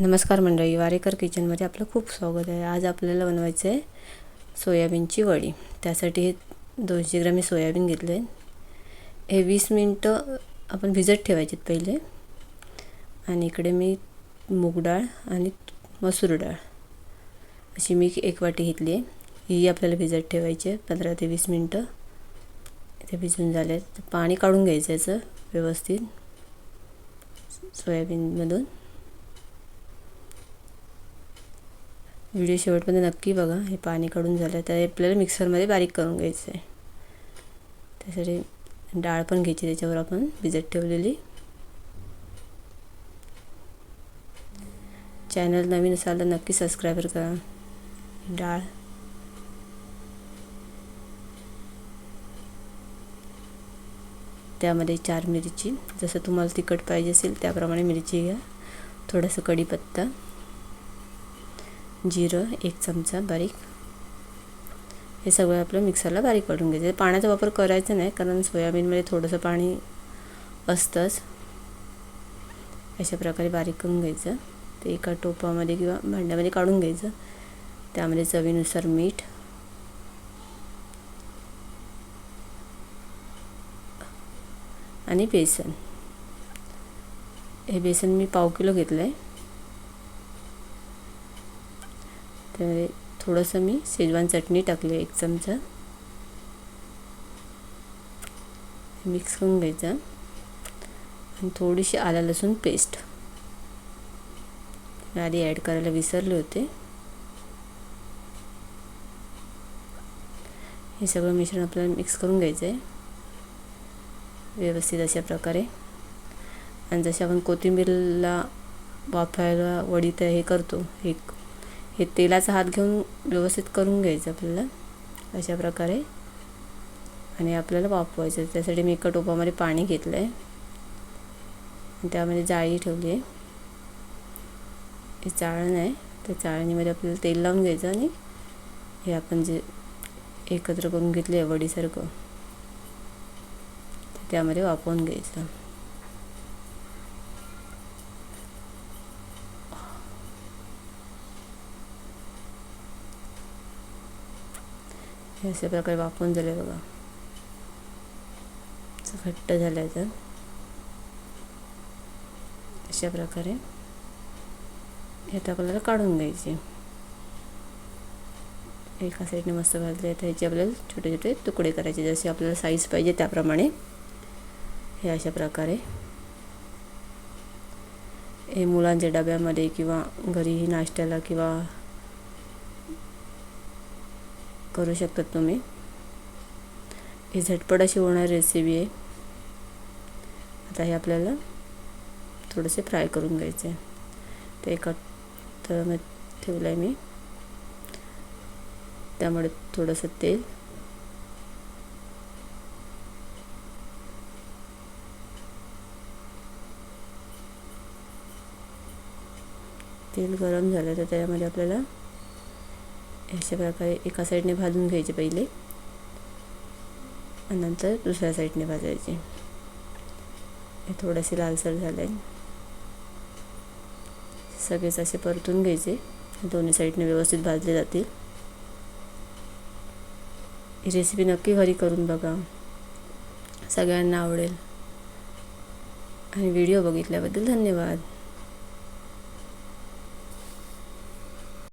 नमस्कार मंडळी वारेकर किचनमध्ये आपलं खूप स्वागत आहे. आज आपल्याला बनवायचं आहे सोयाबीनची वडी. त्यासाठी हे दोनशे ग्रॅम मी सोयाबीन घेतले हे वीस मिनटं आपण भिजत ठेवायचे पहिले. आणि इकडे मी मूग डाळ आणि मसूर डाळ अशी मी एक वाटी घेतली आहे. ही आपल्याला भिजत ठेवायची आहे पंधरा ते वीस मिनटं. इथे भिजून झाले पाणी काढून घ्यायचं याचं व्यवस्थित. सोयाबीनमधून. व्हिडिओ शेवटपर्यंत नक्की बघा. हे पाणी काढून झालं तर आपल्याला मिक्सरमध्ये बारीक करून घ्यायचं आहे त्यासाठी डाळ पण घ्यायची त्याच्यावर आपण भिजत ठेवलेली. चॅनल नवीन असाल तर नक्की सबस्क्राईबर करा. डाळ. त्यामध्ये चार मिरची. जसं तुम्हाला तिखट पाहिजे असेल त्याप्रमाणे मिरची घ्या. थोडंसं कढीपत्ता. जिरं एक चमचा बारीक. हे सगळं आपलं मिक्सरला बारीक काढून घ्यायचं. पाण्याचा वापर करायचा नाही कारण सोयाबीनमध्ये थोडंसं पाणी असतंच. अशा प्रकारे बारीक करून घ्यायचं. ते एका टोपामध्ये किंवा भांड्यामध्ये काढून घ्यायचं. त्यामध्ये चवीनुसार मीठ. आणि बेसन. हे बेसन मी पाव किलो घेतलं आहे त्यामध्ये थोडंसं मी शेजवान चटणी टाकली एक चमचा. मिक्स करून घ्यायचं. आणि थोडीशी आला लसूण पेस्ट आधी ॲड करायला विसरले होते. हे सगळं मिश्रण आपल्याला मिक्स करून घ्यायचं आहे. व्यवस्थित अशा प्रकारे. आणि जसे आपण कोथिंबीरला वाफायला वडी तर हे करतो एक हे तेलाचा हात घेऊन व्यवस्थित करून घ्यायचं आपल्याला अशा प्रकारे. आणि आपल्याला वापवायचं त्यासाठी मी एका टोपामध्ये पाणी घेतलं आहे त्यामध्ये जाळी ठेवली आहे हे चाळण आहे त्या चाळणीमध्ये आपल्याला तेल लावून घ्यायचं आणि हे आपण जे एकत्र करून घेतले आहे वडीसारखं त्यामध्ये वापरून घ्यायचं. हे अशा प्रकारे वापून झाले बघा. घट्ट झालं तर. अशा प्रकारे हे आता आपल्याला काढून घ्यायचे. एका साईडने मस्त भाजले तर ह्याचे आपल्याला छोटे छोटे तुकडे करायचे. जसे आपल्याला साईज पाहिजे त्याप्रमाणे. हे अशा प्रकारे. हे मुलांच्या डब्यामध्ये किंवा घरीही नाश्त्याला किंवा करू शकतात तुम्ही. ही झटपट अशी होणारी रेसिपी आहे. आता हे आपल्याला थोडेसे फ्राय करून घ्यायचे आहे. ते एका तळमध्ये ठेवलं आहे मी. त्यामुळे थोडंसं तेल. तेल गरम झालं तर त्यामध्ये आपल्याला अशा प्रकारे एका साईडने भाजून घ्यायचे पहिले. आणि नंतर दुसऱ्या साईडने भाजायचे. हे थोडेसे लालसर झाले. सगळेच असे परतून घ्यायचे. दोन्ही साईडने व्यवस्थित भाजले जातील. ही रेसिपी नक्की घरी करून बघा. सगळ्यांना आवडेल. आणि व्हिडिओ बघितल्याबद्दल धन्यवाद.